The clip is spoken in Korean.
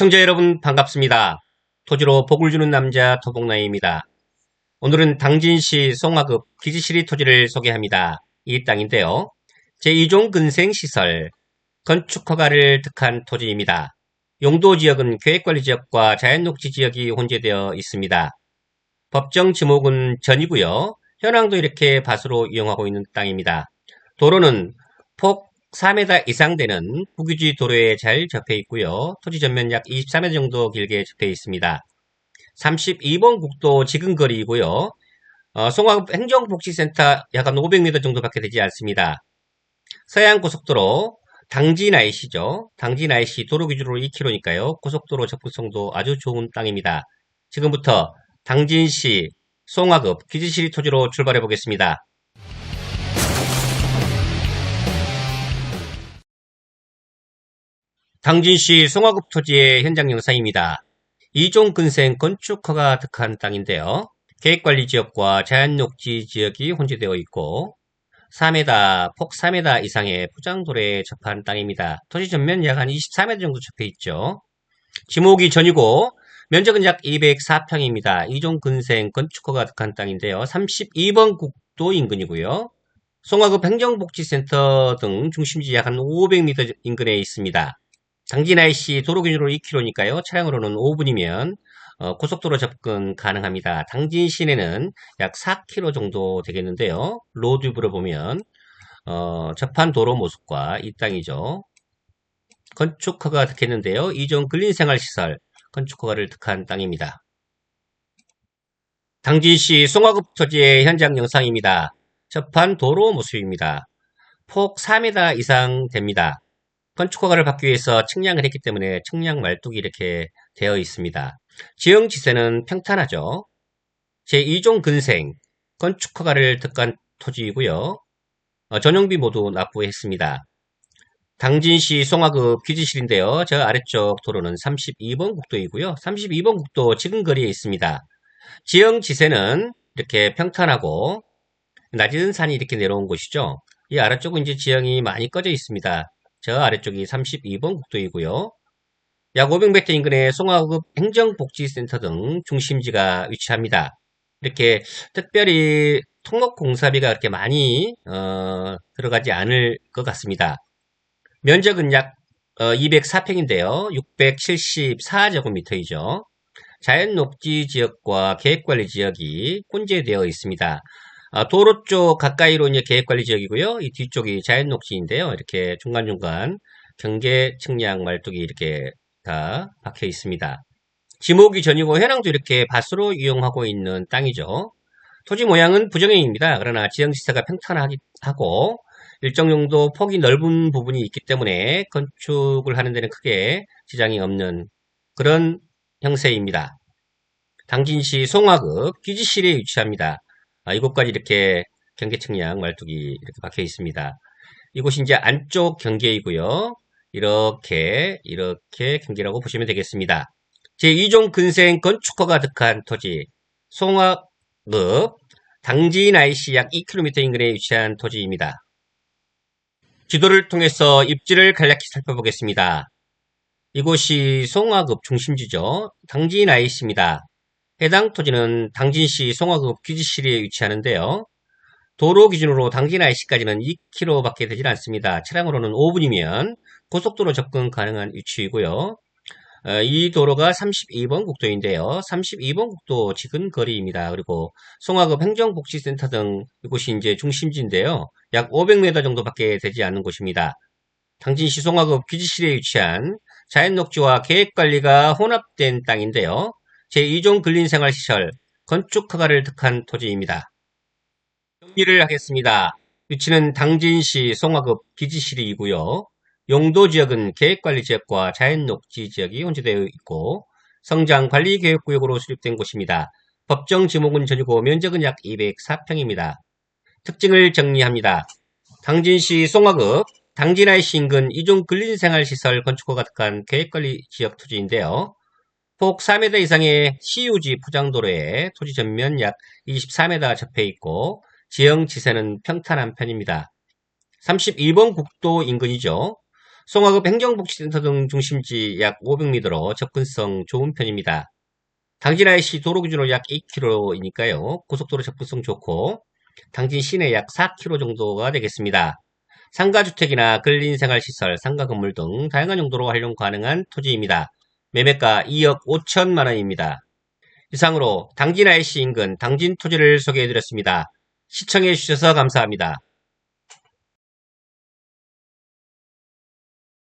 시청자 여러분 반갑습니다. 토지로 복을 주는 남자 토복나이입니다. 오늘은 당진시 송화급 기지시리 토지를 소개합니다. 이 땅인데요. 제2종 근생시설, 건축허가를 득한 토지입니다. 용도지역은 계획관리지역과 자연녹지 지역이 혼재되어 있습니다. 법정 지목은 전이고요. 현황도 이렇게 밭으로 이용하고 있는 땅입니다. 도로는 폭 4m 이상 되는 국유지 도로에 잘 접해 있고요. 토지 전면 약 23m 정도 길게 접해 있습니다. 32번 국도 지근 거리이고요. 어, 송화급 행정복지센터 약한 500m 정도밖에 되지 않습니다. 서해안 고속도로 당진 IC죠. 당진 IC 도로 기준으로 2km니까요. 고속도로 접근성도 아주 좋은 땅입니다. 지금부터 당진시 송화급 기지시리 토지로 출발해 보겠습니다. 당진시 송화급 토지의 현장 영상입니다. 이종 근생 건축허가 득한 땅인데요. 계획관리지역과 자연녹지 지역이 혼재되어 있고 4m, 폭 4m 이상의 포장도로에 접한 땅입니다. 토지 전면 약 한 24m 정도 접해 있죠. 지목이 전이고 면적은 약 204평입니다. 이종 근생 건축허가 득한 땅인데요. 32번 국도 인근이고요. 송화급 행정복지센터 등 중심지 약 한 500m 인근에 있습니다. 당진 IC 도로 기준으로 2km니까요. 차량으로는 5분이면 어, 고속도로 접근 가능합니다. 당진 시내는 약 4km 정도 되겠는데요. 로드뷰로 보면 어, 접한 도로 모습과 이 땅이죠. 건축허가 득했는데요. 이종 근린생활시설 건축허가를 득한 땅입니다. 당진시 송화급 토지의 현장 영상입니다. 접한 도로 모습입니다. 폭 4m 이상 됩니다. 건축 허가를 받기 위해서 측량을 했기 때문에 측량 말뚝이 이렇게 되어 있습니다. 지형 지세는 평탄하죠. 제2종 근생 건축 허가를 득한 토지이고요. 어, 전용비 모두 납부했습니다. 당진시 송화급 기지실인데요. 저 아래쪽 도로는 32번 국도이고요. 32번 국도 지금 거리에 있습니다. 지형 지세는 이렇게 평탄하고 낮은 산이 이렇게 내려온 곳이죠. 이 아래쪽은 이제 지형이 많이 꺼져 있습니다. 저 아래쪽이 32번 국도이고요. 약 500m 인근의 송화급 행정복지센터 등 중심지가 위치합니다. 이렇게 특별히 통목공사비가 그렇게 많이 어, 들어가지 않을 것 같습니다. 면적은 약 어, 204평인데요. 674제곱미터이죠. 자연녹지 지역과 계획관리 지역이 혼재되어 있습니다. 아, 도로 쪽 가까이로 이제 계획관리 지역이고요. 이 뒤쪽이 자연녹지인데요. 이렇게 중간중간 경계 측량 말뚝이 이렇게 다 박혀 있습니다. 지목이 전이고 현황도 이렇게 밭으로 이용하고 있는 땅이죠. 토지 모양은 부정형입니다. 그러나 지형지세가 평탄하고 일정 정도 폭이 넓은 부분이 있기 때문에 건축을 하는 데는 크게 지장이 없는 그런 형세입니다. 당진시 송화급 기지실에 위치합니다. 아, 이곳까지 이렇게 경계 측량 말뚝이 이렇게 박혀 있습니다. 이곳이 이제 안쪽 경계이고요. 이렇게 이렇게 경계라고 보시면 되겠습니다. 제2종 근생 건축허가 득한 토지 송화읍 당진 IC 약 2km 인근에 위치한 토지입니다. 지도를 통해서 입지를 간략히 살펴보겠습니다. 이곳이 송화급 중심지죠. 당진 IC입니다. 해당 토지는 당진시 송화급 기지실에 위치하는데요. 도로 기준으로 당진 IC까지는 2km밖에 되질 않습니다. 차량으로는 5분이면 고속도로 접근 가능한 위치이고요. 어, 이 도로가 32번 국도인데요. 32번 국도 지근 거리입니다. 그리고 송화급 행정복지센터 등 이곳이 이제 중심지인데요. 약 500m 정도밖에 되지 않는 곳입니다. 당진시 송화급 기지실에 위치한 자연녹지와 계획관리가 혼합된 땅인데요. 제2종 근린생활시설 건축허가를 득한 토지입니다. 정리를 하겠습니다. 위치는 당진시 송화급 기지실이고요. 용도지역은 계획관리지역과 자연녹지 지역이 혼재되어 있고 성장관리계획구역으로 수립된 곳입니다. 법정 지목은 전이고 면적은 약 204평입니다. 특징을 정리합니다. 당진시 송화급 당진IC 인근 이종 근린생활시설 건축허가 득한 계획관리지역 토지인데요. 폭 4m 이상의 CUG 포장도로에 토지 전면 약 24m 접해 있고 지형 지세는 평탄한 편입니다. 32번 국도 인근이죠. 송화급 행정복지센터 등 중심지 약 500m로 접근성 좋은 편입니다. 당진 IC 도로 기준으로 약 2km이니까요. 고속도로 접근성 좋고 당진 시내 약 4km 정도가 되겠습니다. 상가주택이나 근린생활시설, 상가건물 등 다양한 용도로 활용 가능한 토지입니다. 매매가 2억 5천만 원입니다. 이상으로 당진 IC 인근 당진 토지를 소개해드렸습니다. 시청해주셔서 감사합니다.